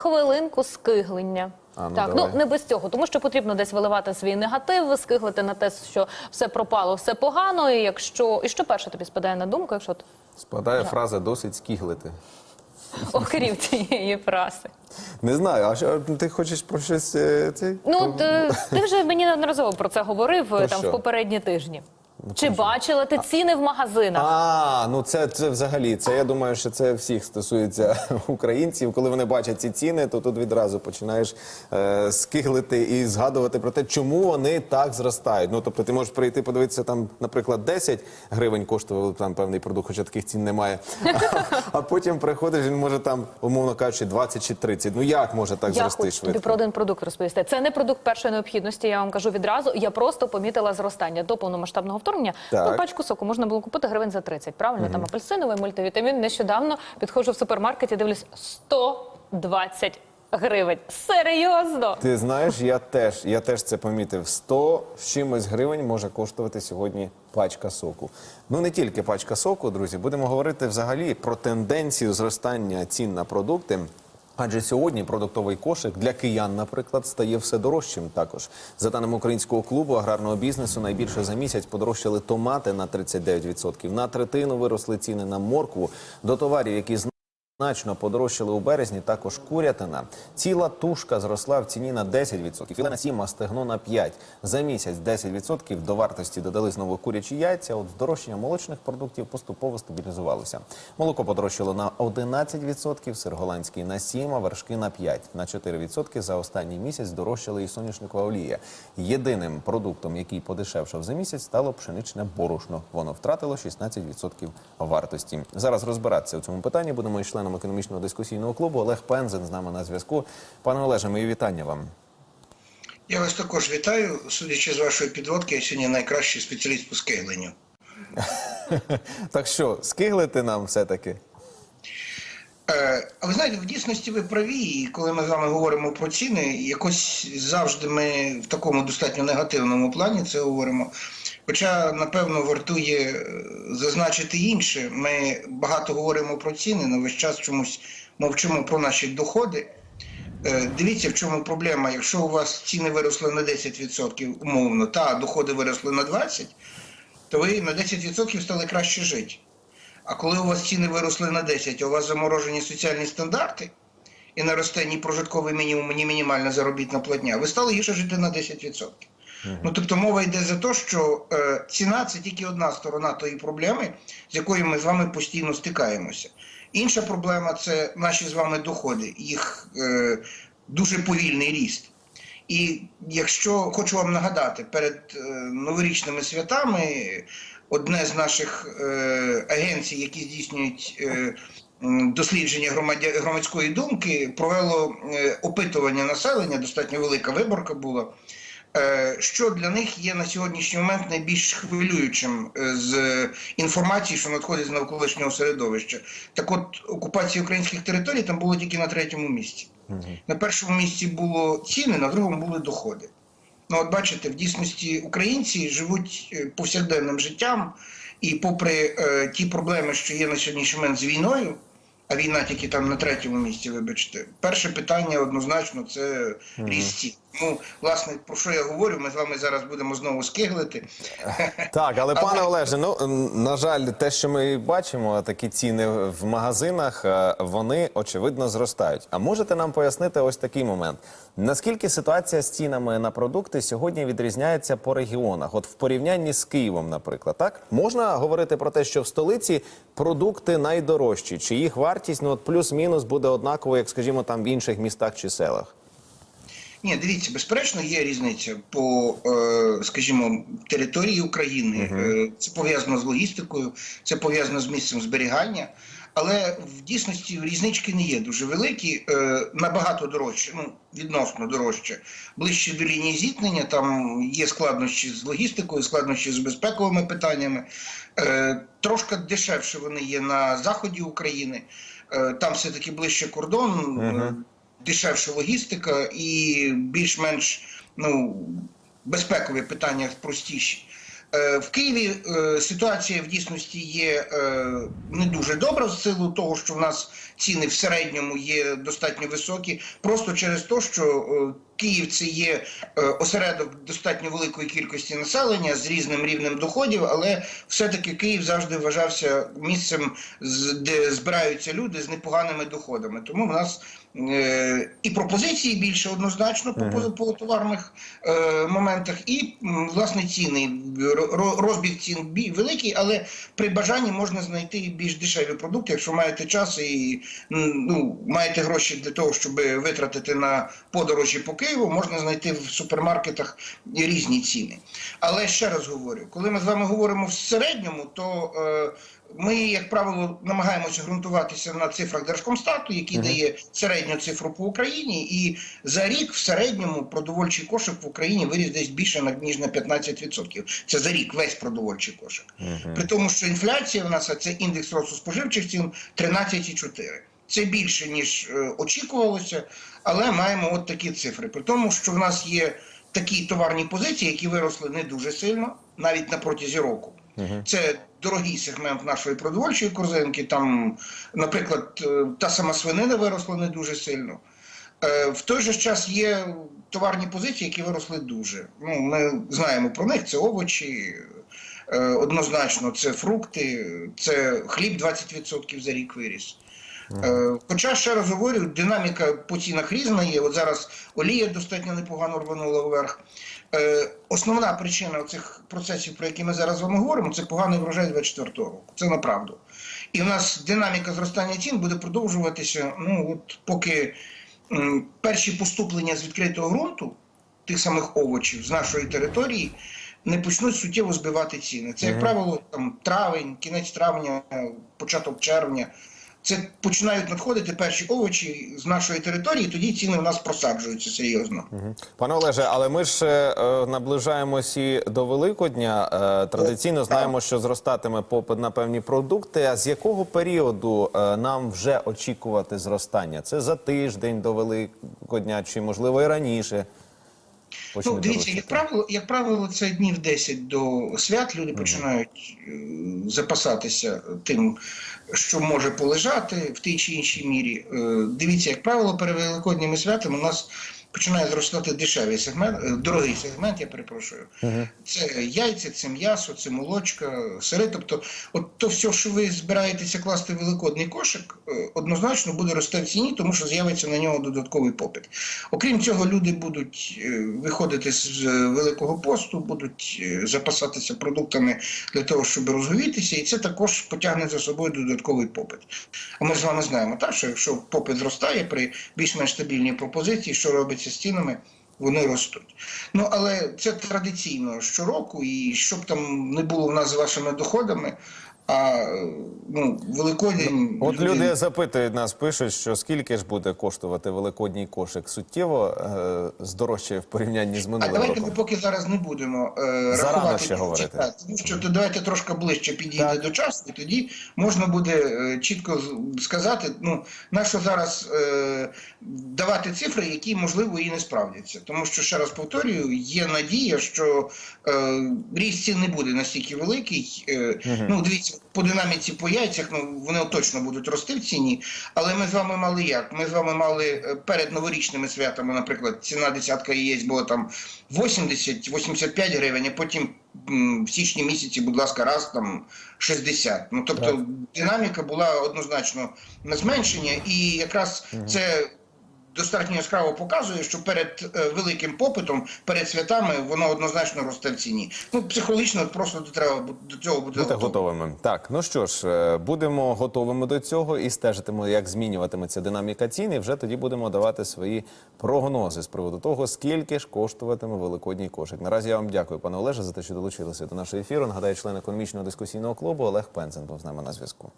Хвилинку скиглення. А, ну, так, давай. ну не без цього, тому що потрібно десь виливати свій негатив, скиглити на те, що все пропало, все погано. І якщо і що перше тобі спадає на думку, якщо Спадає фраза досить скіглити. охрів цієї фрази. Не знаю, а що ти хочеш про щось е, цей? Ну ти, ти вже мені неодноразово про це говорив е, там що? В попередні тижні. Чи бачила ти ціни в магазинах? А, ну це, це взагалі. Це я думаю, що це всіх стосується українців. Коли вони бачать ці ціни, то тут відразу починаєш е, скиглити і згадувати про те, чому вони так зростають. Ну тобто, ти можеш прийти подивитися там, наприклад, 10 гривень коштував там певний продукт, хоча таких цін немає. А, а потім приходиш, він може там, умовно кажучи, 20 чи 30. Ну як може так Я зрости хочу тобі швидко? про один продукт розповісти. Це не продукт першої необхідності. Я вам кажу відразу. Я просто помітила зростання до повномасштабного вторгнення. Так. Ну, пачку соку можна було купити гривень за 30, Правильно, там апельсиновий мультивітамін. Нещодавно підходжу в супермаркеті, дивлюсь 120 гривень. Серйозно? Ти знаєш, я теж, я теж це помітив. 100 з чимось гривень може коштувати сьогодні пачка соку. Ну не тільки пачка соку, друзі, будемо говорити взагалі про тенденцію зростання цін на продукти. Адже сьогодні продуктовий кошик для киян, наприклад, стає все дорожчим. Також за даними українського клубу аграрного бізнесу, найбільше за місяць подорожчали томати на 39%. На третину виросли ціни на моркву до товарів, які Значно подорожчали у березні також курятина. Ціла тушка зросла в ціні на 10%, філе на 7, а стегно на 5%. За місяць 10% до вартості додали знову курячі яйця. От здорожчання молочних продуктів поступово стабілізувалося. Молоко подорожчало на 11%, сир голландський на 7%, а вершки на 5%. На 4% за останній місяць дорожчали і соняшникова олія. Єдиним продуктом, який подешевшав за місяць, стало пшеничне борошно. Воно втратило 16% вартості. Зараз розбиратися у цьому питанні будемо із членом економічного дискусійного клубу Олег Пензен з нами на зв'язку. Пане Олеже, мої вітання вам. Я вас також вітаю. Судячи з вашої підводки, я сьогодні найкращий спеціаліст по скейленню. Так що, скиглити нам все-таки? Е, а ви знаєте, в дійсності ви праві, і коли ми з вами говоримо про ціни, якось завжди ми в такому достатньо негативному плані це говоримо. Хоча, напевно, вартує е, зазначити інше. Ми багато говоримо про ціни, але весь час чомусь мовчимо про наші доходи. Е, Дивіться, в чому проблема. Якщо у вас ціни виросли на 10% умовно, та доходи виросли на 20%, то ви на 10% стали краще жити. А коли у вас ціни виросли на 10%, а у вас заморожені соціальні стандарти і не росте ні прожитковий мінімум, ні мінімальна заробітна платня, ви стали гірше жити на 10%. Ну тобто мова йде за те, що е, ціна це тільки одна сторона тої проблеми, з якою ми з вами постійно стикаємося. Інша проблема це наші з вами доходи, їх е, дуже повільний ріст. І якщо хочу вам нагадати, перед е, новорічними святами одне з наших е, агенцій, які здійснюють е, дослідження громадя- громадської думки, провело е, опитування населення, достатньо велика виборка була. Е, Що для них є на сьогоднішній момент найбільш хвилюючим е, з інформації, що надходить з навколишнього середовища? Так от окупація українських територій там було тільки на третьому місці. На першому місці було ціни, на другому були доходи. Ну, от бачите, в дійсності українці живуть е, повсякденним життям, і попри е, ті проблеми, що є на сьогоднішній момент з війною, а війна тільки там на третьому місці, вибачте, перше питання однозначно це ріст цін. Ну, власне, про що я говорю, ми з вами зараз будемо знову скиглити. Так, але пане Олеже, ну на жаль, те, що ми бачимо, такі ціни в магазинах, е, вони очевидно зростають. А можете нам пояснити ось такий момент? Наскільки ситуація з цінами на продукти сьогодні відрізняється по регіонах? От в порівнянні з Києвом, наприклад, так можна говорити про те, що в столиці продукти найдорожчі, чи їх вартість ну плюс-мінус буде однаково, як скажімо, там в інших містах чи селах? Ні, дивіться, безперечно, є різниця по, е, скажімо, території України. Е, Це пов'язано з логістикою, це пов'язано з місцем зберігання. Але в дійсності різнички не є дуже великі, е, набагато дорожче, ну відносно дорожче. Ближче до лінії зіткнення, там є складнощі з логістикою, складнощі з безпековими питаннями. Е, Трошки дешевше вони є на заході України. Е, Там все-таки ближче кордон. е, дешевша логістика і більш-менш ну, безпекові питання простіші. Е, В Києві е, ситуація в дійсності є е, не дуже добра в силу того, що в нас ціни в середньому є достатньо високі, просто через те, що Київ це є е, осередок достатньо великої кількості населення з різним рівнем доходів, але все-таки Київ завжди вважався місцем, де збираються люди з непоганими доходами. Тому в нас е, і пропозиції більше однозначно по, товарних е, моментах, і власне ціни. Ро- ро- Розбіг цін великий, але при бажанні можна знайти і більш дешеві продукти, якщо маєте час і ну, маєте гроші для того, щоб витратити на подорожі по Києву, можна знайти в супермаркетах різні ціни. Але ще раз говорю, коли ми з вами говоримо в середньому, то е, ми, як правило, намагаємося ґрунтуватися на цифрах Держкомстату, який дає середню цифру по Україні, і за рік в середньому продовольчий кошик в Україні виріс десь більше ніж на 15%. Це за рік весь продовольчий кошик. При тому, що інфляція в нас, а це індекс росту споживчих цін 13,4. Це більше ніж е, очікувалося, але маємо от такі цифри. При тому, що в нас є такі товарні позиції, які виросли не дуже сильно, навіть на протязі року. Це дорогий сегмент нашої продовольчої корзинки. Там, наприклад, е, та сама свинина виросла не дуже сильно. Е, В той же час є товарні позиції, які виросли дуже. Ну, ми знаємо про них: це овочі, однозначно, це фрукти, це хліб 20% за рік виріс. Е, Хоча ще раз говорю, динаміка по цінах різна є. От зараз олія достатньо непогано рванула вверх. Е, Основна причина цих процесів, про які ми зараз з вами говоримо, це поганий врожай 24 року. Це направду. І в нас динаміка зростання цін буде продовжуватися. Ну от поки перші поступлення з відкритого ґрунту тих самих овочів з нашої території не почнуть суттєво збивати ціни. Це, як правило, там травень, кінець травня, початок червня. Це починають надходити перші овочі з нашої території, тоді ціни в нас просаджуються серйозно. Пане Олеже, але ми ж е, е, наближаємось і до Великодня. Е, традиційно знаємо, що зростатиме попит на певні продукти. А з якого періоду е, нам вже очікувати зростання? Це за тиждень до Великодня, чи можливо і раніше? Ну, дивіться, як правило, як правило, це днів 10 до свят. Люди починають е, запасатися тим, що може полежати в тій чи іншій мірі. Е, Дивіться, як правило, перед великодніми святами у нас починає зростати дешевий сегмент, е, дорогий сегмент, я перепрошую. Це яйця, це м'ясо, це молочка, сири. Тобто, от то все, що ви збираєтеся класти в великодний кошик, е, однозначно буде рости в ціні, тому що з'явиться на нього додатковий попит. Окрім цього, люди будуть е, виходити з великого посту, будуть запасатися продуктами для того, щоб розговітися, і це також потягне за собою додатковий попит. А ми з вами знаємо, так, що якщо попит зростає при більш-менш стабільній пропозиції, що робиться з стінами, Вони ростуть. Ну але це традиційно щороку, і щоб там не було в нас з вашими доходами, а ну, Великодень. От люди запитують нас, пишуть, що скільки ж буде коштувати великодній кошик суттєво е, здорожчає в порівнянні з А минулим давайте ми поки зараз не будемо е, Зарано рахувати ще говорити. часи, тому що то давайте трошки ближче підійде Так. до часу, і тоді можна буде е, чітко сказати, ну на що зараз е, давати цифри, які можливо і не справдяться. Тому що ще раз повторюю, є надія, що е, ріст цін не буде настільки великий. Е, Ну дивіться, по динаміці по яйцях, ну вони точно будуть рости в ціні. Але ми з вами мали як? Ми з вами мали е, перед новорічними святами, наприклад, ціна десятка яєць була там 80-85 гривень, а потім в січні місяці, будь ласка, раз там 60. Ну тобто динаміка була однозначно на зменшення, і якраз це. Достатньо яскраво показує, що перед е, великим попитом, перед святами, воно однозначно росте в ціні. Ну психологічно просто треба до цього бути Бути готовим. готовими. Так, ну що ж, е, будемо готовими до цього і стежитимо, як змінюватиметься динаміка цін. І вже тоді будемо давати свої прогнози з приводу того, скільки ж коштуватиме великодній кошик. Наразі я вам дякую, пане Олеже, за те, що долучилися до нашого ефіру. Нагадаю, член економічного дискусійного клубу Олег Пензен був з нами на зв'язку.